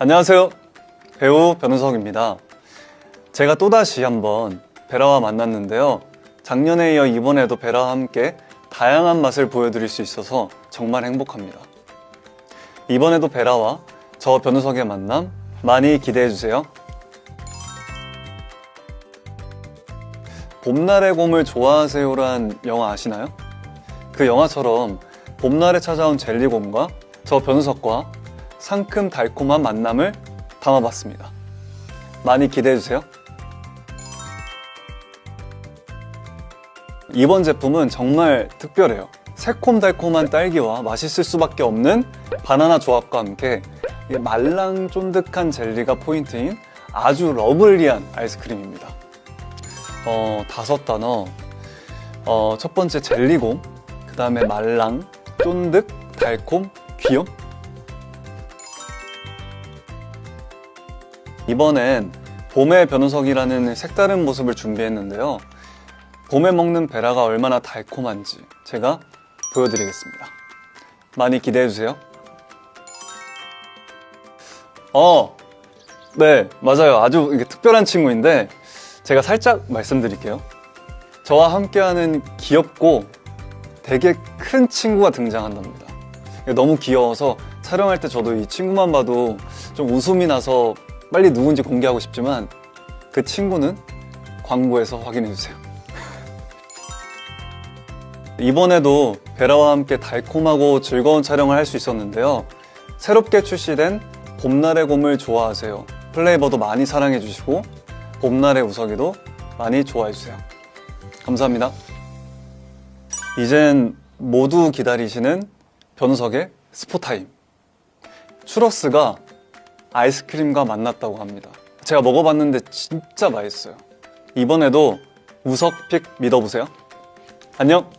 안녕하세요. 배우 변우석입니다. 제가 또다시 한번 베라와 만났는데요. 작년에 이어 이번에도 베라와 함께 다양한 맛을 보여드릴 수 있어서 정말 행복합니다. 이번에도 베라와 저 변우석의 만남 많이 기대해주세요. 봄날의 곰을 좋아하세요란 영화 아시나요? 그 영화처럼 봄날에 찾아온 젤리곰과 저 변우석과 상큼 달콤한 만남을 담아봤습니다. 많이 기대해주세요. 이번 제품은 정말 특별해요. 새콤달콤한 딸기와 맛있을 수밖에 없는 바나나 조합과 함께 이 말랑 쫀득한 젤리가 포인트인 아주 러블리한 아이스크림입니다. 어, 다섯 단어. 어, 첫 번째 젤리곰, 그 다음에 말랑, 쫀득, 달콤, 귀염. 이번엔 봄의 변우석이라는 색다른 모습을 준비했는데요. 봄에 먹는 베라가 얼마나 달콤한지 제가 보여드리겠습니다. 많이 기대해주세요. 어, 네, 맞아요. 아주 특별한 친구인데 제가 살짝 말씀드릴게요. 저와 함께하는 귀엽고 되게 큰 친구가 등장한답니다. 너무 귀여워서 촬영할 때 저도 이 친구만 봐도 좀 웃음이 나서 빨리 누군지 공개하고 싶지만 그 친구는 광고에서 확인해 주세요. 이번에도 베라와 함께 달콤하고 즐거운 촬영을 할 수 있었는데요. 새롭게 출시된 봄날의 곰을 좋아하세요. 플레이버도 많이 사랑해 주시고 봄날의 우석이도 많이 좋아해 주세요. 감사합니다. 이젠 모두 기다리시는 변우석의 스포타임. 추러스가 아이스크림과 만났다고 합니다. 제가 먹어봤는데 진짜 맛있어요. 이번에도 우석픽 믿어보세요. 안녕!